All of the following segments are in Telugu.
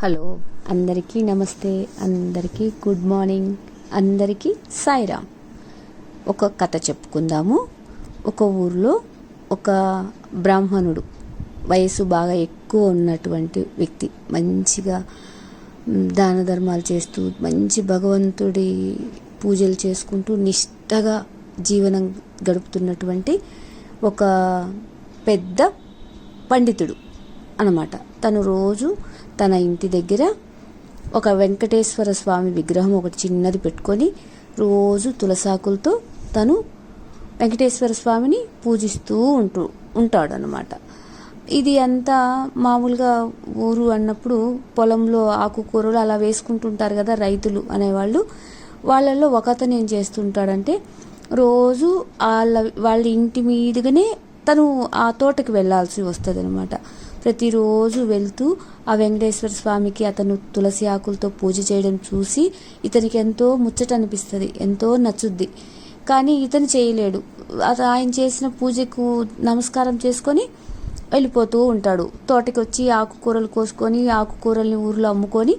హలో అందరికీ నమస్తే అందరికీ గుడ్ మార్నింగ్ అందరికీ సాయిరామ్ ఒక కథ చెప్పుకుందాము. ఒక ఊర్లో ఒక బ్రాహ్మణుడు వయసు బాగా ఎక్కువ ఉన్నటువంటి వ్యక్తి మంచిగా దాన ధర్మాలు చేస్తూ మంచి భగవంతుడి పూజలు చేసుకుంటూ నిష్టగా జీవనం గడుపుతున్నటువంటి ఒక పెద్ద పండితుడు అన్నమాట. తను రోజు తన ఇంటి దగ్గర ఒక వెంకటేశ్వర స్వామి విగ్రహం ఒకటి చిన్నది పెట్టుకొని రోజు తులసాకులతో తను వెంకటేశ్వర స్వామిని పూజిస్తూ ఉంటూ ఉంటాడు అనమాట ఇది అంతా మామూలుగా ఊరు అన్నప్పుడు పొలంలో ఆకుకూరలు అలా వేసుకుంటుంటారు కదా రైతులు అనేవాళ్ళు. వాళ్ళల్లో ఒక అతను ఏం చేస్తుంటాడంటే రోజు వాళ్ళ వాళ్ళ ఇంటి మీదుగానే తను ఆ తోటకి వెళ్ళాల్సి వస్తుంది అనమాట ప్రతిరోజు వెళ్తూ ఆ వెంకటేశ్వర స్వామికి అతను తులసి ఆకులతో పూజ చేయడం చూసి ఇతనికి ఎంతో ముచ్చట అనిపిస్తుంది ఎంతో నచ్చుద్ది. కానీ ఇతను చేయలేడు. అత ఆయన చేసిన పూజకు నమస్కారం చేసుకొని వెళ్ళిపోతూ ఉంటాడు. తోటకి వచ్చి ఆకుకూరలు కోసుకొని ఆకుకూరల్ని ఊర్లో అమ్ముకొని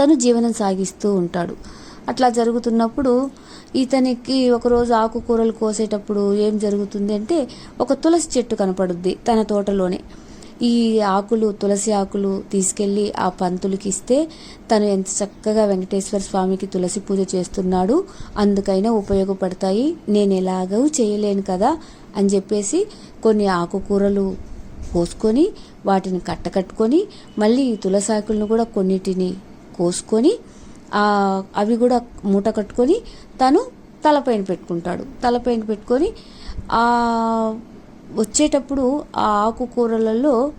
తను జీవనం సాగిస్తూ ఉంటాడు. అట్లా జరుగుతున్నప్పుడు ఇతనికి ఒకరోజు ఆకుకూరలు కోసేటప్పుడు ఏం జరుగుతుంది అంటే ఒక తులసి చెట్టు కనపడుద్ది తన తోటలోనే. ఈ ఆకులు తులసి ఆకులు తీసుకెళ్ళి ఆ పంతులకి ఇస్తే తను ఎంత చక్కగా వెంకటేశ్వర స్వామికి తులసి పూజ చేస్తున్నాడు అందుకైనా ఉపయోగపడతాయి. నేను ఎలాగూ చేయలేను కదా అని చెప్పేసి కొన్ని ఆకుకూరలు కోసుకొని వాటిని కట్టకట్టుకొని మళ్ళీ ఈ తులసాకులను కూడా కొన్నిటిని కోసుకొని అవి కూడా మూట కట్టుకొని తను తలపైన పెట్టుకుంటాడు. తలపైన పెట్టుకొని వచ్చేటప్పుడు ఆ ఆకుకూరలలో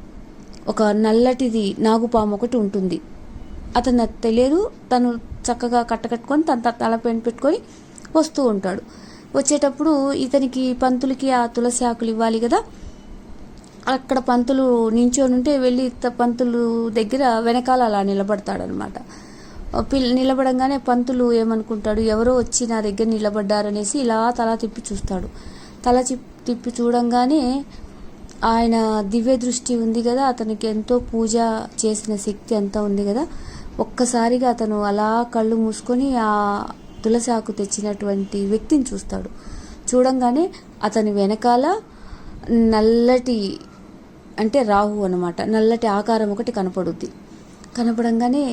ఒక నల్లటిది నాగుపాము ఒకటి ఉంటుంది. అతను నాకు తెలియదు. తను చక్కగా కట్టకట్టుకొని తన త- పెంట పెట్టుకొని వస్తూ ఉంటాడు. వచ్చేటప్పుడు ఇతనికి పంతులకి ఆ తులసి ఆకులు ఇవ్వాలి కదా. అక్కడ పంతులు నించొని ఉంటే వెళ్ళి పంతులు దగ్గర వెనకాల అలా నిలబడతాడనమాట. పిల్ల నిలబడంగానే పంతులు ఏమనుకుంటాడు? ఎవరో వచ్చి నా దగ్గర నిలబడ్డారనేసి ఇలా తల తిప్పి చూస్తాడు. తల చి- తిప్పి చూడంగానే ఆయన దివ్య దృష్టి ఉంది కదా అతనికి ఎంతో పూజ చేసిన శక్తి అంతా ఉంది కదా. ఒక్కసారిగా అతను అలా కళ్ళు మూసుకొని ఆ తులసి ఆకు తెచ్చినటువంటి వ్యక్తిని చూస్తాడు. చూడంగానే అతని వెనకాల నల్లటి అంటే రాహు అనమాట నల్లటి ఆకారం ఒకటి కనపడుద్ది. కనపడంగానే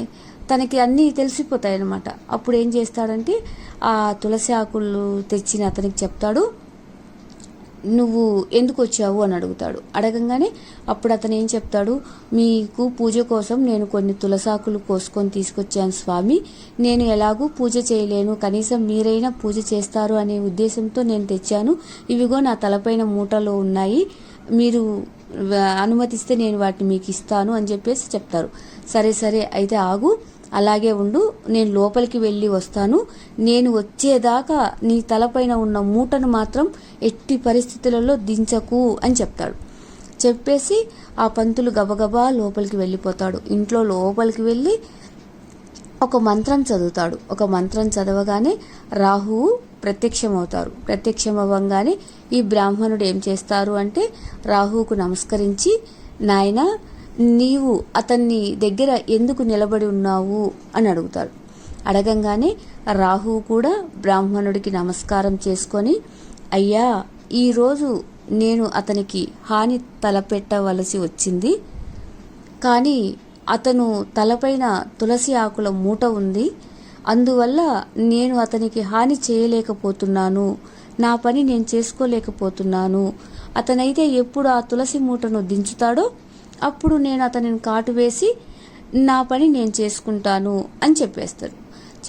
తనకి అన్నీ తెలిసిపోతాయి అనమాట అప్పుడు ఏం చేస్తాడంటే ఆ తులసి ఆకులు తెచ్చిన అతనికి చెప్తాడు నువ్వు ఎందుకు వచ్చావు అని అడుగుతాడు. అడగంగానే అప్పుడు అతను ఏం చెప్తాడు? మీకు పూజ కోసం నేను కొన్ని తులసాకులు కోసుకొని తీసుకొచ్చాను స్వామి. నేను ఎలాగూ పూజ చేయలేను. కనీసం మీరైనా పూజ చేస్తారు అనే ఉద్దేశంతో నేను తెచ్చాను. ఇవిగో నా తలపైన మూటలో ఉన్నాయి. మీరు అనుమతిస్తే నేను వాటిని మీకు ఇస్తాను అని చెప్పేసి చెప్తారు. సరే సరే అయితే ఆగు. అలాగే ఉండు నేను లోపలికి వెళ్ళి వస్తాను. నేను వచ్చేదాకా నీ తలపైన ఉన్న మూటను మాత్రం ఎట్టి పరిస్థితులలో దించకు అని చెప్తాడు. చెప్పేసి ఆ పంతులు గబగబా లోపలికి వెళ్ళిపోతాడు. ఇంట్లో లోపలికి వెళ్ళి ఒక మంత్రం చదువుతాడు. ఒక మంత్రం చదవగానే రాహువు ప్రత్యక్షమవుతారు. ప్రత్యక్షమవ్వంగానే ఈ బ్రాహ్మణుడు ఏం చేస్తారు అంటే రాహువుకు నమస్కరించి నాయన నీవు అతన్ని దగ్గర ఎందుకు నిలబడి ఉన్నావు అని అడుగుతాడు. అడగంగానే రాహువు కూడా బ్రాహ్మణుడికి నమస్కారం చేసుకొని అయ్యా ఈరోజు నేను అతనికి హాని తలపెట్టవలసి వచ్చింది. కానీ అతను తలపైన తులసి ఆకుల మూట ఉంది. అందువల్ల నేను అతనికి హాని చేయలేకపోతున్నాను. నా పని నేను చేసుకోలేకపోతున్నాను. అతనైతే ఎప్పుడు ఆ తులసి మూటను దించుతాడో అప్పుడు నేను అతనిని కాటు వేసి నా పని నేను చేసుకుంటాను అని చెప్పేస్తాడు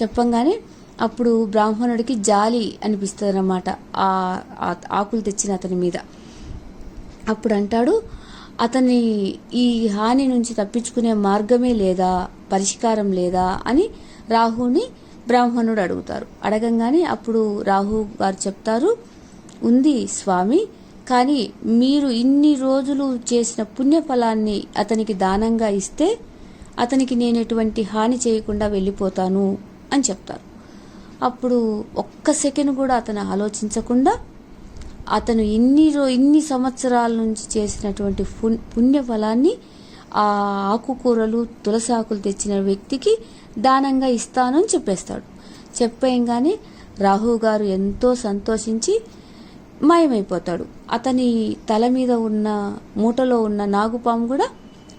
చెప్పంగానే అప్పుడు బ్రాహ్మణుడికి జాలి అనిపిస్తుంది అన్నమాట ఆ ఆ ఆకులు తెచ్చిన అతని మీద. అప్పుడు అంటాడు అతని ఈ హాని నుంచి తప్పించుకునే మార్గమే లేదా పరిష్కారం లేదా అని రాహుని బ్రాహ్మణుడు అడుగుతారు. అడగంగానే అప్పుడు రాహు గారు చెప్తారు ఉంది స్వామి కానీ మీరు ఇన్ని రోజులు చేసిన పుణ్యఫలాన్ని అతనికి దానంగా ఇస్తే అతనికి నేను ఎటువంటి హాని చేయకుండా వెళ్ళిపోతాను అని చెప్తారు. అప్పుడు ఒక్క సెకండ్ కూడా అతను ఆలోచించకుండా అతను ఇన్ని రో ఇన్ని సంవత్సరాల నుంచి చేసినటువంటి పుణ్- పుణ్య ఫలాన్ని ఆ ఆకుకూరలు తులసి ఆకులు తెచ్చిన వ్యక్తికి దానంగా ఇస్తాను అని చెప్పేస్తాడు. చెప్పేయంగానే రాహు గారు ఎంతో సంతోషించి మాయమైపోతాడు. అతని తల మీద ఉన్న మూటలో ఉన్న నాగుపాము కూడా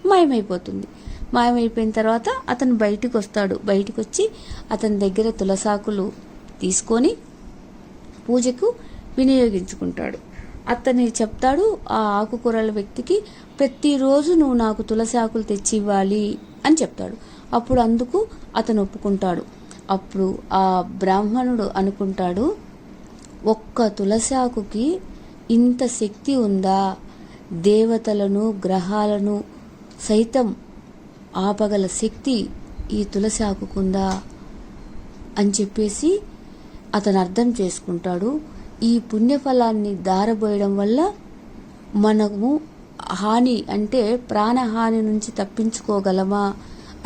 మాయమైపోతుంది. మాయమైపోయిన తర్వాత అతను బయటకు వస్తాడు బయటకు వచ్చి అతని దగ్గర తులసాకులు తీసుకొని పూజకు వినియోగించుకుంటాడు. అతని చెప్తాడు ఆ ఆకుకూరల వ్యక్తికి ప్రతిరోజు నువ్వు నాకు తులసి ఆకులు తెచ్చి ఇవ్వాలి అని చెప్తాడు. అప్పుడు అందుకు అతను ఒప్పుకుంటాడు. అప్పుడు ఆ బ్రాహ్మణుడు అనుకుంటాడు ఒక్క తులసి ఆకుకి ఇంత శక్తి ఉందా? దేవతలను గ్రహాలను సైతం ఆపగల శక్తి ఈ తులసి ఆకుకుందా అని చెప్పేసి అతను అర్థం చేసుకుంటాడు. ఈ పుణ్యఫలాన్ని దారబోయడం వల్ల మనము హాని అంటే ప్రాణహాని నుంచి తప్పించుకోగలమా?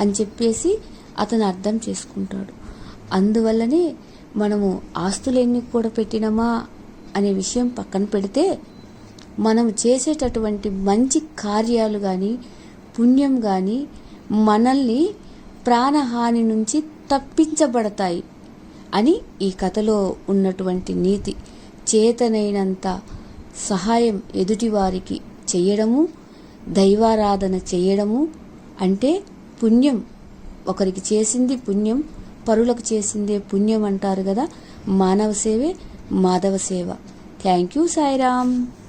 అని చెప్పేసి అతను అర్థం చేసుకుంటాడు. అందువల్లనే మనము ఆస్తులన్నీ కూడా పెట్టినమా అనే విషయం పక్కన పెడితే మనం చేసేటటువంటి మంచి కార్యాలు కానీ పుణ్యం కానీ మనల్ని ప్రాణహాని నుంచి తప్పించబడతాయి అని ఈ కథలో ఉన్నటువంటి నీతి. చేతనైనంత సహాయం ఎదుటివారికి చేయడము దైవారాధన చేయడము అంటే పుణ్యం. ఒకరికి చేసింది పుణ్యం పరులకు చేసిందే పుణ్యం అంటారు కదా. మానవ సేవే మాధవ సేవ. Thank you Sairam.